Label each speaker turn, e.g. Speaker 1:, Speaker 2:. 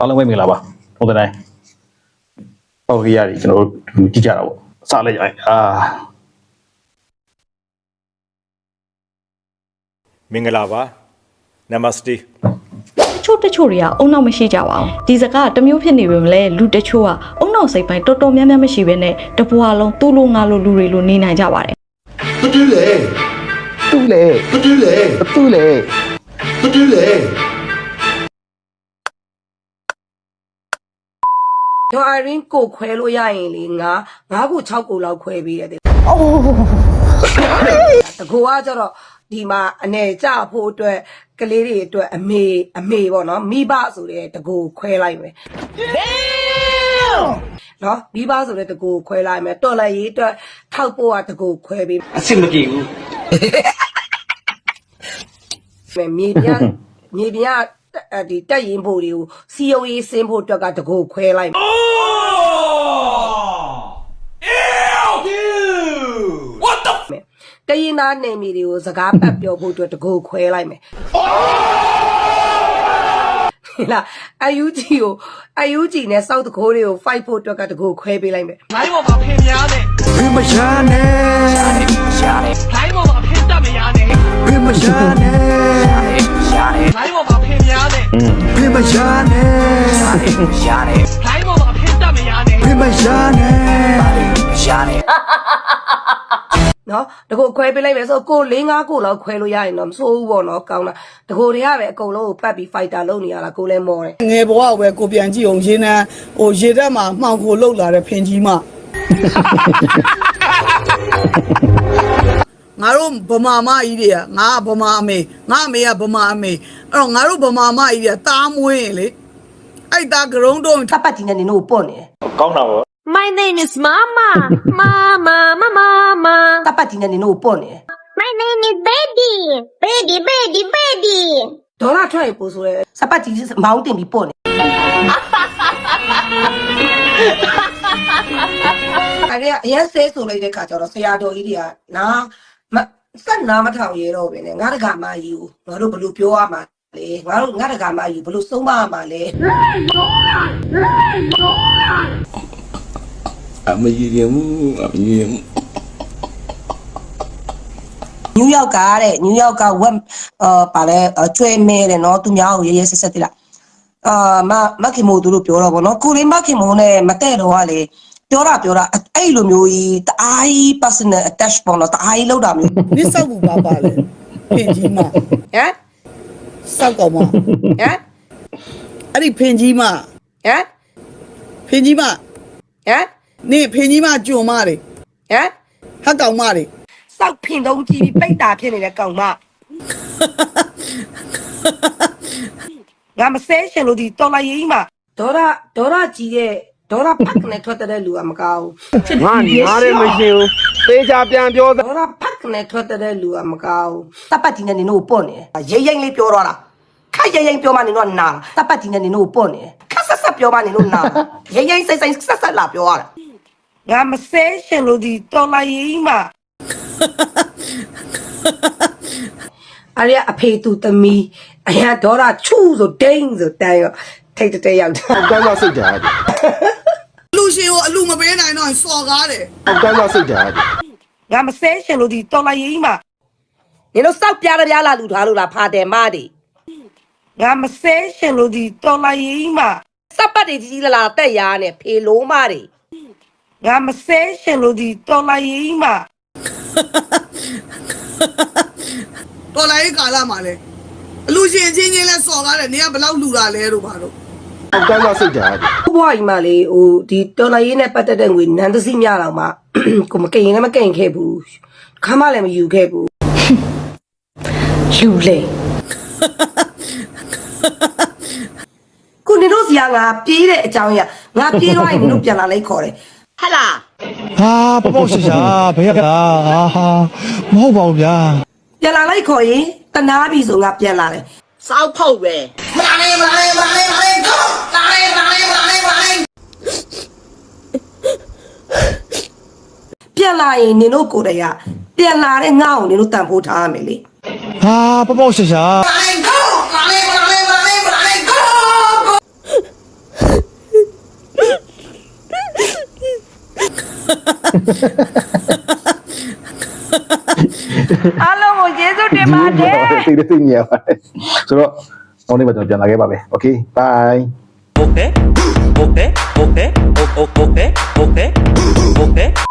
Speaker 1: အားလုံးပဲမင်္ဂလာပါဟုတ်တယ်နိုင်ပေါ့ခရီးရီကျွန်တော်တို့ကြည့်ကြတာပေါ့အစားလိုက်ရင်အာ
Speaker 2: မင်္ဂလာပါနမစတေ
Speaker 3: ချို့တချို့တွေကအုံနောက်မရှိကြပါဘူးဒီစကားတမျိုးဖြစ်နေပေမဲ့လူတချို့ကအုံနောက်စိတ်ပိုင်းတော်တော်များများမရှိဘဲနဲ့တပွားလုံးသူ့လိုငါလိုလူတွေလိုနေနိုင်ကြပါတယ်
Speaker 4: တူးလေ
Speaker 1: တူးလေ
Speaker 4: တူးလေ
Speaker 1: တူးလေ
Speaker 4: တူးလေ 嘞。
Speaker 5: ဒေါ်အရင်ကိုခွဲလို့ရရင်လေငါငါးကို6ကိုလောက်ခွဲပေးတယ်တဲ့တကူကကျတော့ဒီမှာအနေကြဖို့အတွက်ကလေးတွေအတွက်အမေအမေပေါ့နော်မိဘဆိုတဲ့တကူခွဲလိုက်မယ်နော်မိဘဆိုတဲ့တကူခွဲလိုက်မယ်တော်လည်းရေးအတွက်ထောက်ဖို့ကတကူခွဲပေး
Speaker 6: အဆင်မပြေဘူး
Speaker 5: မယ်မြေပြမြေပြအဲ့ဒီတက်ရင်ဖို့တွေကိုစီယုံရေးစင်းဖို့အတွက်ကတကူခွဲလိုက်မယ် တရင်သားနယ်မြေတွေကိုစကားပတ်ပြောဖို့အတွက်တကူခွဲလိုက်မယ်လာအယူဂျီကိုအယူဂျီနဲ့စောက်တကိုးတွေကို fight ဖို့အတွက်ကတကူခွဲပေးလိုက်မယ်။
Speaker 6: နိုင်ပေါ်မှာဖင်များနဲ့
Speaker 4: ဖင်မရှာ
Speaker 6: နဲ့ရှာနေရှာနေနိုင်ပေါ်မှာဖင်တတ်မရနဲ့
Speaker 4: ဖင်မရှာ
Speaker 6: နဲ့
Speaker 1: ရှာနေရှာနေနိ
Speaker 6: ုင်ပေါ်မှာဖင်များနဲ့
Speaker 4: ဖင်မရှာ
Speaker 6: နဲ့
Speaker 1: ရှာနေရှာနေ
Speaker 6: နိုင်ပေါ်မှာဖင်တတ်မရနဲ့
Speaker 4: ဖင်မရှာ
Speaker 5: နဲ့ရှာနေ တကူခွဲပေးလိုက်မယ်ဆိုကို၄၅ကိုလောက်ခွဲလို့ရရင်တော့မစိုးဘူးပေါ့နော်ကောင်းတာတကူတွေကပဲအကုန်လုံးကိုပတ်ပြီး fighter လုပ်နေရတာကိုလည်းမော်တယ်
Speaker 7: ငယ်ဘဝကိုပဲကိုပြန်ကြည့်အောင်ရေနံဟိုရေတက်မှာမှောင်ခိုလှုပ်လာတဲ့ဖင်ကြီးမငါတို့ဗမာမကြီးတွေကငါကဗမာအမေငါအမေကဗမာအမေအဲ့တော့ငါတို့ဗမာမကြီးတွေကတားမွေးရင်လေအဲ့တာဂရုံးတုံး
Speaker 5: တပ်ပတ်ကြီးနဲ့နင်တို့ကိုပေါ့နေတယ်
Speaker 2: ကောင်းတာပေါ့
Speaker 8: My name is Mama. Mama, Mama, ပ
Speaker 5: တ်ပတ်တီနဲ့နင်တို့ကိုပေါ့နေတယ်
Speaker 8: My name is Baby. Baby, baby, baby.
Speaker 5: ဒေါ်လာထွက်ရပို့ဆိုရဲစပတ်ကြီးမောင်းတင်ပြီးပေါ့နေအဲ့ဒါအရက်ဆဲဆိုလိုက်တဲ့ခါကျတော့ဆရာတော်ကြီးတွေကနာမဆက်နာမထောင်ရဲတော့ပဲနဲ့ငါတက္ကမကြီးကိုငါတို့ဘယ်လိုပြောရမှာလဲငါတို့ငါတက္ကမကြီးကိုဘယ်လိုဆုံးမရမှာလဲ
Speaker 4: အမကြီးရင်ဘူးအမကြီးရင်ဘူး
Speaker 5: နယူးယောက်ကတဲ့နယူးယောက်ကဝက်အာပါလဲကျွဲမဲတယ်နော်သူများကိုရဲရဲဆက်ဆက်တိလားအာမမခင်မို့သူတို့ပြောတော့ဗောနော်ကိုလေးမခင်မို့နဲ့မတဲ့တော့ကလေပြောတာပြောတာအဲ့လိုမျိုးကြီးတအားကြီး personal attach ပေါ့နော်တအားကြီးလောက်တာမျိုး
Speaker 7: နစ်ဆောက်ဘူးပါပါလေဖင်ကြီးမ
Speaker 5: ဟမ်
Speaker 7: ဆောက်ကောင်မ
Speaker 5: ဟမ်
Speaker 7: အဲ့ဒီဖင်ကြီးမ
Speaker 5: ဟမ်
Speaker 7: ဖင်ကြီးမ
Speaker 5: ဟမ်
Speaker 7: နေဖင်ကြီးမကြုံမတွေ
Speaker 5: ဟမ်
Speaker 7: ဟက်ကောင်မတွေ
Speaker 5: စောက်ဖင်သုံးကြည့်ပြီးပိတ်တာဖြစ်နေတဲ့ကောင်မငါမဆဲရှင်လို့ဒီတော်လာရေးကြီးမှာဒေါ်ရဒေါ်ရကြီးတဲ့ဒေါ်ရဖက်နဲ့ထွက်တဲ့လူကမကောင်းဘူး
Speaker 9: ငါနားလည်းမရှိဘူးသေချာပြန်ပြောသ
Speaker 5: ဒေါ်ရဖက်နဲ့ထွက်တဲ့လူကမကောင်းဘူးတပ်ပတ်ကြီးနဲ့နင်တို့ကိုပေါ့နေတယ်ရိမ့်ရိမ့်လေးပြောတော့လားခက်ရိမ့်ရိမ့်ပြောမှနင်တို့ကနာတပ်ပတ်ကြီးနဲ့နင်တို့ကိုပေါ့နေတယ်ခက်ဆက်ဆက်ပြောမှနင်တို့နာရိမ့်ရိမ့်စိတ်စိတ်ဆက်ဆက်လာပြောရတာငါမဆဲရှင်လို့ဒီတော်လာရေးကြီးမှာ အရအဖေသူသမီးအရဒေါ်လာချူဆိုဒိန်းဆိုတန်ရောထိတ်တဲရောက်တာ
Speaker 4: ကောင်းကစိတ်ဓာတ်
Speaker 7: လူရှင်ကိုအလူမပေးနိုင်တော့စော်ကားတယ်
Speaker 4: ကောင်းကစိတ်ဓာတ်
Speaker 5: ငါမဆဲရှင်လို့ဒီတော်လိုက်ရင်မှာနေလို့စောက်ပြားပြားလာလူထားလို့လားဖာတယ်မတွေငါမဆဲရှင်လို့ဒီတော်လိုက်ရင်မှာစပတ်တွေကြီးကြီးလာလာတက်ရားနဲ့ဖေလိုးမတွေငါမဆဲရှင်လို့ဒီတော်လိုက်ရင်မှာ
Speaker 7: တော်လိုင်းကာလမှာလဲအလူရှင်ချင်းချင်းလဲစော်ကားတယ်နေကဘလောက်လူတာလဲတို့ပါတော့
Speaker 4: အကောင်းဆုံးစိတ်ကြ
Speaker 5: ဘွားကြီးမလေးဟိုဒီတော်လိုင်းရေးနဲ့ပတ်သက်တဲ့ငွေနန်းသစီမြတော့မှကိုမကင်ရင်လည်းမကင်ခဲ့ဘူးခမ်းမလည်းမယူခဲ့ဘူးလူလိမ်ခုနေတို့စီကငါပြေးတဲ့အကြောင်းရငါပြေးသွားရင်တို့ပြန်လာလိုက်ခေါ်တယ်
Speaker 8: ဟလာ
Speaker 10: ဟာပေါ့ပေါ့ရှာရှာဘယ်ရကလားဟာဟာမဟုတ်ပါဘူးဗျာ
Speaker 5: ပြန်လာလိုက်ခေါ်ရင်တနာပြီဆိုငါပြန်လာတယ်
Speaker 8: စောက်ဖောက်ပဲ
Speaker 5: ပြန်လာရင်နင်တို့ကိုယ်တည်းကပြန်လာတဲ့ငါ့ကိုနင်တို့တန်ဖိုးထားရမယ်လေ
Speaker 10: ဟာပေါ့ပေါ့ရှာရှာ
Speaker 5: အားလုံးကိုကျေးဇူးတင်ပါတယ်
Speaker 1: သိတယ်သိနေရပါတယ်ဆိုတော့နောက်နေ့မှကျွန်တော်ပြန်လာခဲ့ပါမယ်โอเค bye
Speaker 11: Okay. Okay. Okay. Okay. Okay. Okay. Okay.